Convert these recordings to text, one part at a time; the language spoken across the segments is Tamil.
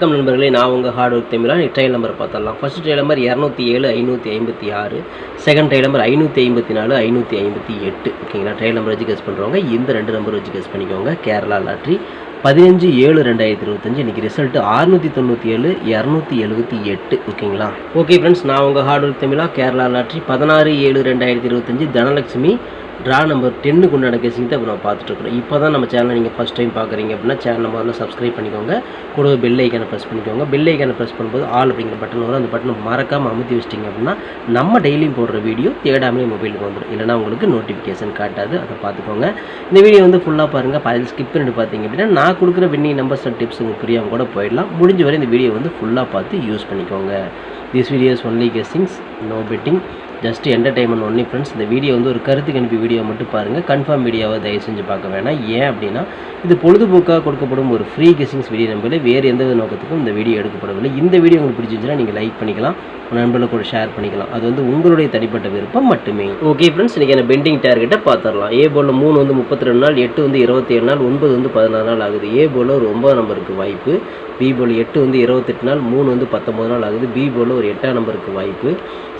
வணக்கம் நண்பர்களே நான் உங்கள் hard work Tamizha trial number பார்த்தரலாம் first trial number இரநூத்தி ஏழு ஐநூற்றி ஐம்பத்தி ஆறு. செகண்ட் ட்ரையல் நம்பர் ஐநூற்றி ஐம்பத்தி நாலு ஐநூற்றி ஐம்பத்தி எட்டு. ஓகேங்களா? ட்ரையல் நம்பர் வச்சு கெஸ் பண்ணுறவங்க இந்த ரெண்டு நம்பர் வச்சு கெஸ் பண்ணிக்கோங்க. கேரளா லாட்ரி பதினஞ்சு ஏழு ரெண்டாயிரத்தி இருபத்தஞ்சு. இன்றைக்கி ரிசல்ட்டு அறுநூற்றி தொண்ணூற்றி ஏழு இரநூத்தி எழுபத்தி எட்டு. ஓகேங்களா? ஓகே ஃப்ரெண்ட்ஸ் நான் உங்கள் ஹார்ட் ஒர்க் தமிழா கேரளா லாட்ரி பதினாறு ஏழு ரெண்டாயிரத்தி இருபத்தஞ்சு. தனலட்சுமி ட்ரா நம்பர் டென்னுக்கு உண்டான கேசிங் தான் இப்போ நம்ம பார்த்துட்ருக்குறோம் இப்போ தான் நம்ம சேனலை நீங்கள் ஃபஸ்ட் டைம் பார்க்குறீங்க அப்படின்னா சேனல் நம்ம வந்து சப்ஸ்கிரைப் பண்ணிக்கோங்க. கூட பெல் ஐக்கானை ப்ரெஸ் பண்ணிக்கோங்க. பெல் ஐக்கானை ப்ரெஸ் பண்ணும்போது ஆல் அப்படிங்கிற பட்டன் வரும். அந்த பட்டனை மறக்காமல் அமுத்தி வச்சிட்டிங்க அப்படின்னா நம்ம டெய்லியும் போடுற வீடியோ தேடாமலே மொபைலுக்கு வந்துடும் இல்லைனா உங்களுக்கு நோட்டிஃபிகேஷன் காட்டாது. அதை பார்த்துக்கோங்க. இந்த வீடியோ வந்து ஃபுல்லாக பாருங்கள் பாதி ஸ்கிப் பண்ணிட்டு பார்த்தீங்க அப்படின்னா நான் கொடுக்குற வின்னிங் நம்பர்ஸ் அண்ட் டிப்ஸ் உங்களுக்கு புரியாமல் கூட போயிடலாம். முடிஞ்ச வரை இந்த வீடியோ வந்து ஃபுல்லாக பார்த்து யூஸ் பண்ணிக்கோங்க. This videos only guessings no betting just entertainment only friends இந்த வீடியோ வந்து ஒரு கருத்து கணிப்பு வீடியோ மட்டும் பாருங்கள் கன்ஃபார்ம் வீடியோவை தயவு செஞ்சு பார்க்க வேணாம். ஏன் அப்படின்னா இது பொழுதுபோக்காக கொடுக்கப்படும் ஒரு ஃப்ரீ கெஸிங்ஸ் வீடியோ நம்பரில் வேறு எந்த வித நோக்கத்துக்கும் இந்த வீடியோ எடுக்கப்படவில்லை. இந்த வீடியோ உங்களுக்கு பிடிச்சிருந்துச்சுன்னா நீங்கள் லைக் பண்ணிக்கலாம். நண்பர்களுக்கு கூட ஷேர் பண்ணிக்கலாம். அது வந்து உங்களுடைய தனிப்பட்ட விருப்பம் மட்டுமே. ஓகே ஃப்ரெண்ட்ஸ் இன்றைக்கி என்ன பெண்டிங் டார்கெட்டை பார்த்துடலாம் ஏ போலில் மூணு வந்து முப்பத்தி ரெண்டு நாள் எட்டு வந்து இருபத்தி ஏழு நாள் ஒன்பது வந்து பதினாறு நாள் ஆகுது. ஏ போலில் ஒரு ஒன்பது நம்பருக்கு வாய்ப்பு. பி போல் எட்டு வந்து இருபத்தெட்டு நாள் மூணு வந்து பத்தொம்பது நாள் ஆகுது. பி போலில் ஒரு எட்டாம் நம்பருக்கு வாய்ப்பு.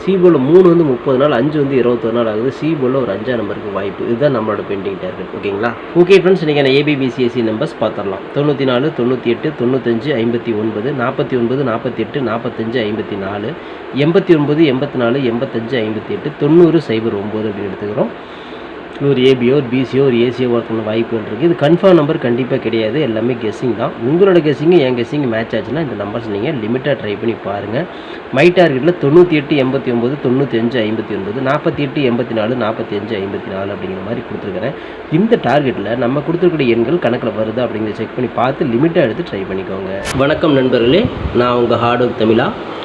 சி போலில் மூணு வந்து முப்பது நாள் அஞ்சு வந்து இருபத்தொரு நாள் ஆகுது. சி போலில் ஒரு அஞ்சாம் நம்பருக்கு வாய்ப்பு. இதுதான் நம்மளோட பெண்டிங் டார்கெட். ஓகேங்களா? ஓகே ஃப்ரெண்ட்ஸ் நீங்கள் A B B C S C numbers பார்த்துடலாம் தொண்ணூற்றி நாலு தொண்ணூற்றி எட்டு தொண்ணூத்தஞ்சு ஐம்பத்தி ஒன்பது நாற்பத்தி ஒன்பது நாற்பத்தி எட்டு நாற்பத்தஞ்சு ஐம்பத்தி நாலு எண்பத்தி ஒன்பது எண்பத்தி நாலு எண்பத்தஞ்சு ஐம்பத்தி எட்டு தொண்ணூறு சைபர் ஒம்பது அப்படின்னு எடுத்துக்கிறோம். ஒரு ஏபியோ ஒரு பிசியோ ஒரு ஏசியோ ஒர்க் பண்ண வாய்ப்புகள் இருக்குது இது கன்ஃபார்ம் நம்பர் கண்டிப்பாக கிடையாது. எல்லாமே கெஸ்ஸிங் தான். உங்களோட கெஸ்ஸிங்கு என் கெஸ்ஸிங் மேட்ச் ஆச்சுன்னா இந்த நம்பர்ஸ் நீங்கள் லிமிட்டாக ட்ரை பண்ணி பாருங்கள் மை டார்கெட்டில் தொண்ணூற்றி எட்டு எண்பத்தி ஒம்பது தொண்ணூற்றி அஞ்சு ஐம்பத்தி ஒன்பது நாற்பத்தி எட்டு எண்பத்தி நாலு நாற்பத்தி அஞ்சு ஐம்பத்தி நாலு அப்படிங்கிற மாதிரி கொடுத்துருக்குறேன். இந்த டார்கெட்டில் நம்ம கொடுத்துருக்கூடிய எண்கள் கணக்கில் வருது அப்படிங்கிறத செக் பண்ணி பார்த்து லிமிட்டாக எடுத்து ட்ரை பண்ணிக்கோங்க. வணக்கம் நண்பர்களே. நான் உங்கள் ஹார்ட் ஒர்க் தமிழா.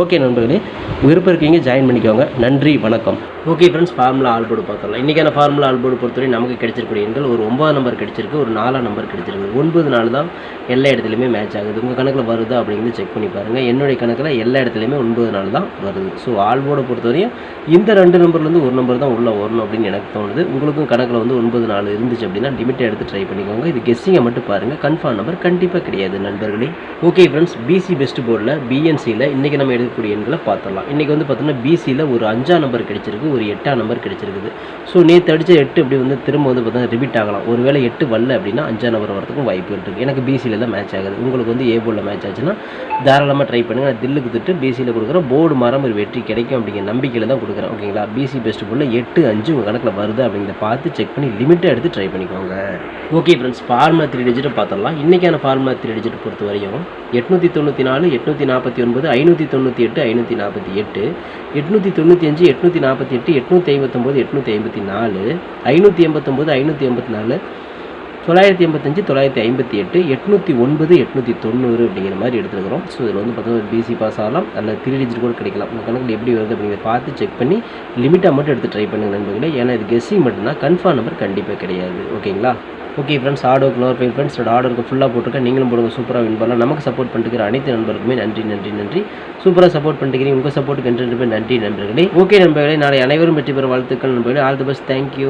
ஓகே நண்பர்களே விருப்பம் இருக்கீங்க ஜாயின் பண்ணிக்கோங்க. நன்றி வணக்கம். ஓகே ஃப்ரெண்ட்ஸ் ஃபார்முலா ஆல்போர்டு பார்த்துடலாம். இன்றைக்கான ஃபார்முலா ஆல்போர்டு பொறுத்தவரை நமக்கு கிடைச்சிருக்கூடிய எண்கள் ஒரு ஒன்பது நம்பர் கிடைச்சிருக்கு ஒரு நாலாம் நம்பர் கிடைச்சிருக்கு. ஒன்பது நாள் தான் எல்லா இடத்துலையுமே மேட்ச் ஆகுது. உங்கள் கணக்கில் வருதா அப்படிங்கிறது செக் பண்ணி பாருங்கள் என்னுடைய கணக்கில் எல்லா இடத்துலையுமே ஒன்பது நாள் தான் வருது. ஸோ ஆல்போர்டை பொறுத்தவரையும் இந்த ரெண்டு நம்பர்லேருந்து ஒரு நம்பர் தான் உள்ளே வரணும் அப்படின்னு எனக்கு தோணுது. உங்களுக்கும் கணக்கில் வந்து ஒன்பது நாள் இருந்துச்சு அப்படின்னா லிமிட்டை எடுத்து ட்ரை பண்ணிக்கோங்க. இது கெஸ்ஸிங்கை மட்டும் பாருங்கள் கன்ஃபார்ம் நம்பர் கண்டிப்பாக கிடையாது நண்பர்களே. ஓகே ஃப்ரெண்ட்ஸ் பிசி பெஸ்ட் போர்டில் பிஎன்சியில் இன்றைக்கி நம்ம எடுத்து இருக்கக்கூடிய எண்களை பார்த்துடலாம். இன்றைக்கி வந்து பார்த்தோன்னா பிசியில் ஒரு அஞ்சாம் நம்பர் கிடைச்சிருக்கு ஒரு எட்டாம் நம்பர் கிடச்சிருக்குது. ஸோ நேற்று அடித்த எட்டு இப்படி வந்து திரும்ப வந்து பார்த்தீங்கன்னா ரிபீட் ஆகலாம். ஒருவேளை எட்டு வரல அப்படின்னா அஞ்சாம் நம்பர் வரதுக்கும் வாய்ப்பு இருக்குது எனக்கு பிசியில் தான் மேட்ச் ஆகுது. உங்களுக்கு வந்து ஏ போர்டில் மேட்ச் ஆச்சுன்னா தாராளமாக ட்ரை பண்ணுங்கள் நான் தில்லுக்கு திட்டு பிசியில் கொடுக்குறேன். போர்டு மரம் ஒரு வெற்றி கிடைக்கும் அப்படிங்கிற நம்பிக்கையில் தான் கொடுக்குறேன். ஓகேங்களா பிசி பெஸ்ட் போர்டில் எட்டு அஞ்சு உங்கள் கணக்கில் வருது அப்படிங்கிறத பார்த்து செக் பண்ணி லிமிட்டாக எடுத்து ட்ரை பண்ணிக்கோங்க. ஓகே ஃப்ரெண்ட்ஸ் ஃபார்முலா த்ரீ டிஜிட்டை பார்த்துடலாம். இன்றைக்கான ஃபார்முலா த்ரீ டிஜிட் பொறுத்த வரையும் எட்நூற்றி தொண்ணூற்றி நாலு எட்நூற்றி நாற்பத்தி ஒன்பது ஐநூற்றி தொண்ணூற்றி எட்டு ஐநூற்றி நாற்பத்தி எட்டு எட்நூற்றி தொண்ணூற்றி அஞ்சு எட்நூற்றி நாற்பத்தி எட்டு எட்நூற்றி ஐம்பத்தொம்போது எட்நூற்றி ஐம்பத்தி நாலு ஐநூற்றி எண்பத்தொம்போது ஐநூற்றி எண்பத்தி நாலு தொள்ளாயிரத்தி எண்பத்தஞ்சு தொள்ளாயிரத்தி ஐம்பத்தி எட்டு எட்நூற்றி ஒன்பது எட்நூற்றி தொண்ணூறு அப்படிங்கிற மாதிரி எடுத்துருக்கிறோம். ஸோ இதில் வந்து பார்த்தீங்கன்னா பிசி பாஸ் ஆகலாம். அல்ல த்ரீ டிஜிட் கூட கிடைக்கலாம். உங்கள் கணக்கில் எப்படி வருது அப்படிங்கிறத பார்த்து செக் பண்ணி லிமிட்டாக மட்டும் எடுத்து ட்ரை பண்ணுங்க நண்பர்களே. ஏன்னா இது கெஸ்ஸிங் மட்டும்தான். கன்ஃபார்ம் நம்பர் கண்டிப்பாக கிடையாது. ஓகேங்களா ஓகே ஃப்ரெண்ட்ஸ் ஆர்டருக்கு க்ளோர் ஃபைவ் ஃப்ரெண்ட்ஸ் ஆர்டருக்கு ஃபுல்லாக போட்டிருக்கேன். நீங்களும் போடுங்க சூப்பராக வின் பண்ணலாம். நமக்கு சப்போர்ட் பண்ணிருக்கிற அனைத்து நண்பருக்குமே நன்றி நன்றி நன்றி. சூப்பராக சப்போர்ட் பண்ணிக்கிறீங்க. உங்கள் சப்போர்ட்டுக்கு என்று நன்றி நண்பர்களே. ஓகே நண்பர்களே நாளை அனைவரும் வெற்றி பெற வாழ்த்துக்கள் நண்பர்களே. All the best thank you